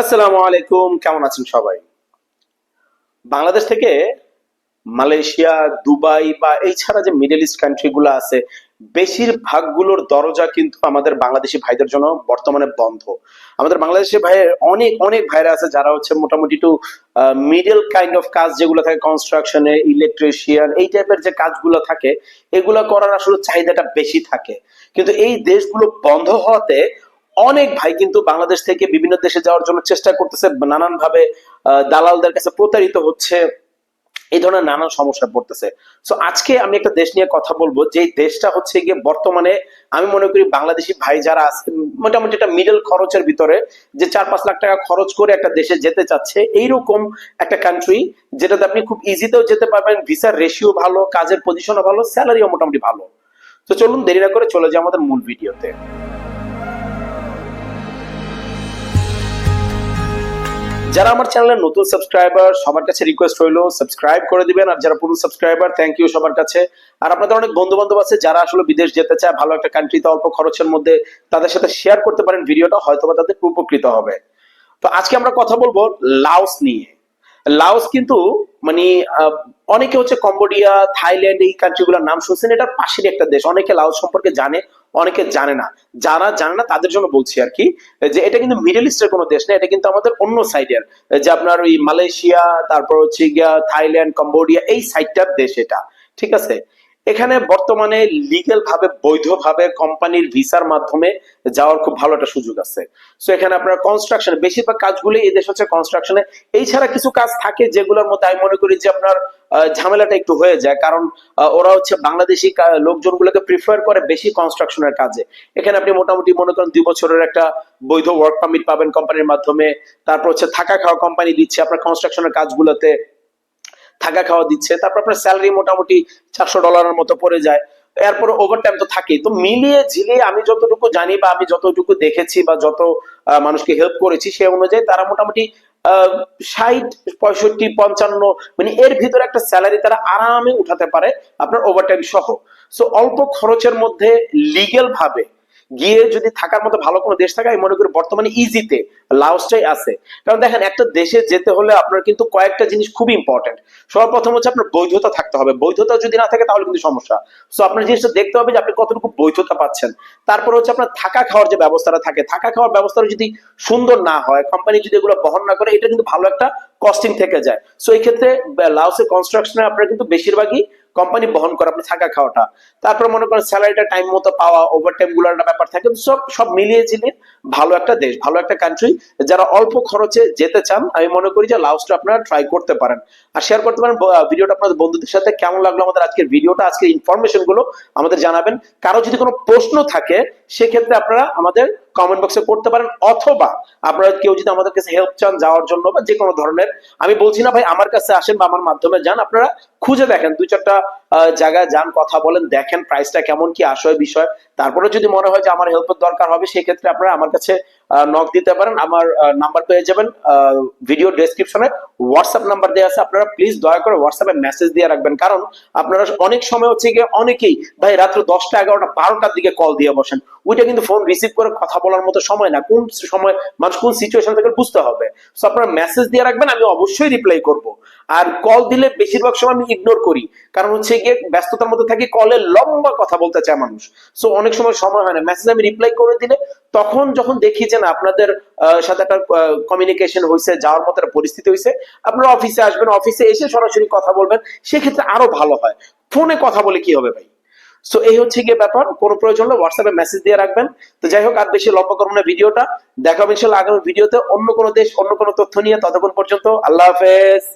আসসালামু আলাইকুম, কেমন আছেন সবাই? বাংলাদেশ থেকে মালয়েশিয়া, দুবাই বা এই ছাড়া যে মিডল ইস্ট কান্ট্রি গুলো আছে, বেশিরভাগগুলোর দরজা কিন্তু আমাদের বাংলাদেশি ভাইদের জন্য বর্তমানে বন্ধ। আমাদের বাংলাদেশি ভাইয়ের অনেক অনেক ভাইরা আছে যারা হচ্ছে মোটামুটি একটু মিডল কাইন্ড অফ কাজ যেগুলো থাকে কনস্ট্রাকশনে ইলেকট্রিশিয়ান এই টাইপের যে কাজগুলো থাকে, এগুলো করার আসলে চাহিদাটা বেশি থাকে। কিন্তু এই দেশগুলো বন্ধ হওয়াতে অনেক ভাই কিন্তু বাংলাদেশ থেকে বিভিন্ন দেশে যাওয়ার জন্য চেষ্টা করতেছে নানান ভাবে দালালদের কাছে প্রতারিত হচ্ছে, এই ধরনের নানান সমস্যা পড়তেছে। সো আজকে আমি একটা দেশ নিয়ে কথা বলব যে দেশটা হচ্ছে গিয়ে বর্তমানে আমি মনে করি বাংলাদেশি ভাই যারা আছে মোটামুটি একটা মিডল খরচের ভিতরে, যে চার পাঁচ লাখ টাকা খরচ করে একটা দেশে যেতে চাচ্ছে, এইরকম একটা কান্ট্রি যেটাতে আপনি খুব ইজিতেও যেতে পারবেন ভিসার রেশিও ভালো, কাজের পজিশনও ভালো স্যালারিও মোটামুটি ভালো। তো চলুন দেরি না করে চলে যাই আমাদের মূল ভিডিওতে যারা আমার চ্যানেলের নতুন সাবস্ক্রাইবার সবার কাছে রিকোয়েস্ট হইল সাবস্ক্রাইব করে দিবেন। আর যারা পুরনো সাবস্ক্রাইবার থ্যাংক ইউ সবার কাছে। আর আপনাদের অনেক বন্ধু বান্ধব আছে যারা আসলে বিদেশ যেতে চায়, ভালো একটা কান্ট্রিতে অল্প খরচের মধ্যে তাদের সাথে শেয়ার করতে পারেন ভিডিওটা, হয়তোবা তাদের উপকৃত হবে। তো আজকে আমরা কথা বলব লাউস নিয়ে। লাওস কিন্তু মানে অনেকে হচ্ছে কম্বোডিয়া, থাইল্যান্ড এই কান্ট্রিগুলোর নাম শুনছেন এটা পাশের একটা দেশ। অনেকে লাওস সম্পর্কে জানে, অনেকে জানে না। যারা জানে না, তাদের জন্য বলছি আর কি, যে এটা কিন্তু মিডল ইস্টের কোনো দেশ না, এটা কিন্তু আমাদের অন্য সাইডের যে আপনার ওই মালয়েশিয়া, তারপর হচ্ছে গিয়া থাইল্যান্ড, কম্বোডিয়া, এই সাইডটার দেশ এটা। ঠিক আছে? এখানে বর্তমানে লিগেল ভাবে বৈধভাবে কোম্পানির ভিসার মাধ্যমে যাওয়ার খুব ভালো একটা সুযোগ আছে। সো এখানে আপনার কনস্ট্রাকশন বেশিরভাগ কাজগুলি এই দেশ হচ্ছে কনস্ট্রাকশনে এই ছাড়া কিছু কাজ থাকে যেগুলোর মধ্যে আমি মনে করি যে আপনার ঝামেলাটা একটু হয়ে যায়। কারণ ওরা হচ্ছে বাংলাদেশি লোকজনগুলোকে প্রিফার করে বেশি কনস্ট্রাকশনের কাজে। এখানে আপনি মোটামুটি মনে করেন দুই বছরের একটা বৈধ ওয়ার্ক পারমিট পাবেন কোম্পানির মাধ্যমে। তারপর হচ্ছে থাকা খাওয়া কোম্পানি দিচ্ছে আপনার কনস্ট্রাকশনের কাজগুলোতে। থাকা খাওয়া দিচ্ছে, তারপর আপনার স্যালারি মোটামুটি চারশো ডলারের মতো পড়ে যায়। এরপর ওভারটাইম তো থাকেই। তো মিলিয়ে ঝিলিয়ে আমি যতটুকু জানি বা আমি যতটুকু দেখেছি বা যত মানুষকে হেল্প করেছি, সে অনুযায়ী তারা মোটামুটি ষাট, পঁয়ষট্টি, পঞ্চান্ন মানে এর ভিতরে একটা স্যালারি তারা আরামে উঠাতে পারে আপনার ওভারটাইম সহ। সো অল্প খরচের মধ্যে লিগেল ভাবে গিয়ে যদি থাকার মতো ভালো কোনো দেশ থাকে, আমি মনে করি বর্তমানে ইজিতে, লাওসটাই আছে। কারণ দেখেন, একটা দেশে যেতে হলে আপনার কিন্তু কয়েকটা জিনিস খুব ইম্পর্টেন্ট সর্বপ্রথম হচ্ছে আপনার বৈধতা থাকতে হবে। বৈধতা যদি না থাকে, তাহলে কিন্তু সমস্যা। সো আপনার জিনিসটা দেখতে হবে যে আপনি কতটুকু বৈধতা পাচ্ছেন। তারপর হচ্ছে আপনার থাকা খাওয়ার যে ব্যবস্থাটা থাকে, থাকা খাওয়ার ব্যবস্থাটা যদি সুন্দর না হয় কোম্পানি যদি এগুলো বহন না করে, এটা কিন্তু ভালো একটা কস্টিং থেকে যায়। সো এই ক্ষেত্রে লাওসের কনস্ট্রাকশনে আপনার কিন্তু বেশিরভাগই কোম্পানি বহন করে আপনি থাকা খাওয়াটা। তারপর মনে করেন স্যালারিটা টাইম মতো পাওয়া ওভার টাইম একটা ব্যাপার থাকে। সব সব মিলিয়ে ঝিলিয়ে ভালো একটা দেশ, ভালো একটা কান্ট্রি যারা অল্প খরচে যেতে চান, আমি মনে করি যে লাউসটা আপনারা ট্রাই করতে পারেন। আর শেয়ার করতে পারেন ভিডিওটা আপনাদের বন্ধুদের সাথে কেমন লাগল আমাদের আজকের ভিডিওটা আজকের ইনফরমেশনগুলো আমাদের জানাবেন। কারও যদি কোনো প্রশ্ন থাকে, সেক্ষেত্রে আপনারা আমাদের কমেন্ট বক্সে করতে পারেন, অথবা আপনারা কেউ যদি আমাদের কাছে হেল্প চান যাওয়ার জন্য বা যে কোনো ধরনের, আমি বলছি না ভাই আমার কাছে আসেন বা আমার মাধ্যমে যান, আপনারা খুঁজে দেখেন, দুই চারটা জায়গায় যান, কথা বলেন, দেখেন প্রাইসটা কেমন কি আসয় বিষয় তারপরে যদি মনে হয় যে আমার হেল্পের দরকার হবে, সেক্ষেত্রে আপনারা আমার কাছে নক দিতে পারেন। আমার নাম্বার পেয়ে যাবেন। ভিডিও ডেসক্রিপশনে হোয়াটসঅ্যাপ নাম্বার দেওয়া আছে। আপনারা প্লিজ দয়া করে হোয়াটসঅ্যাপে মেসেজ দিয়ে রাখবেন। কারণ আপনারা অনেক সময় হচ্ছে গিয়ে অনেকেই ভাই রাত্র দশটা, এগারোটা, বারোটার দিকে কল দিয়ে বসেন। ওইটা কিন্তু ফোন রিসিভ করে কথা বলার মতো সময় না। কোন সময়, মানুষ কোন সিচুয়েশন থেকে বুঝতে হবে। সো আপনারা মেসেজ দিয়ে রাখবেন, আমি অবশ্যই রিপ্লাই করব। আর কল দিলে বেশিরভাগ সময় আমি ইগনোর করি। কারণ হচ্ছে গিয়ে ব্যস্ততার মধ্যে থাকি কলে লম্বা কথা বলতে চায় মানুষ। সো অনেক সময় সময় হয় না। মেসেজ আমি রিপ্লাই করে দিলে তখন যখন দেখি যে না, আপনাদের সাথে একটা কমিউনিকেশন হয়েছে যাওয়ার মতো পরিস্থিতি হয়েছে আপনারা অফিসে আসবেন অফিসে এসে সরাসরি কথা বলবেন, সেক্ষেত্রে আরও ভালো হয়। ফোনে কথা বলে কি হবে ভাই? সো এই হচ্ছে গিয়ে ব্যাপার, কোনো প্রয়োজন হলে হোয়াটসঅ্যাপে মেসেজ দিয়ে রাখবেন। তো যাই হোক, আর বেশি লম্বা করব না ভিডিওটা। দেখা হবে আগামী ভিডিওতে অন্য কোনো দেশ, অন্য কোনো তথ্য নিয়ে ততক্ষণ পর্যন্ত। আল্লাহ হাফেজ।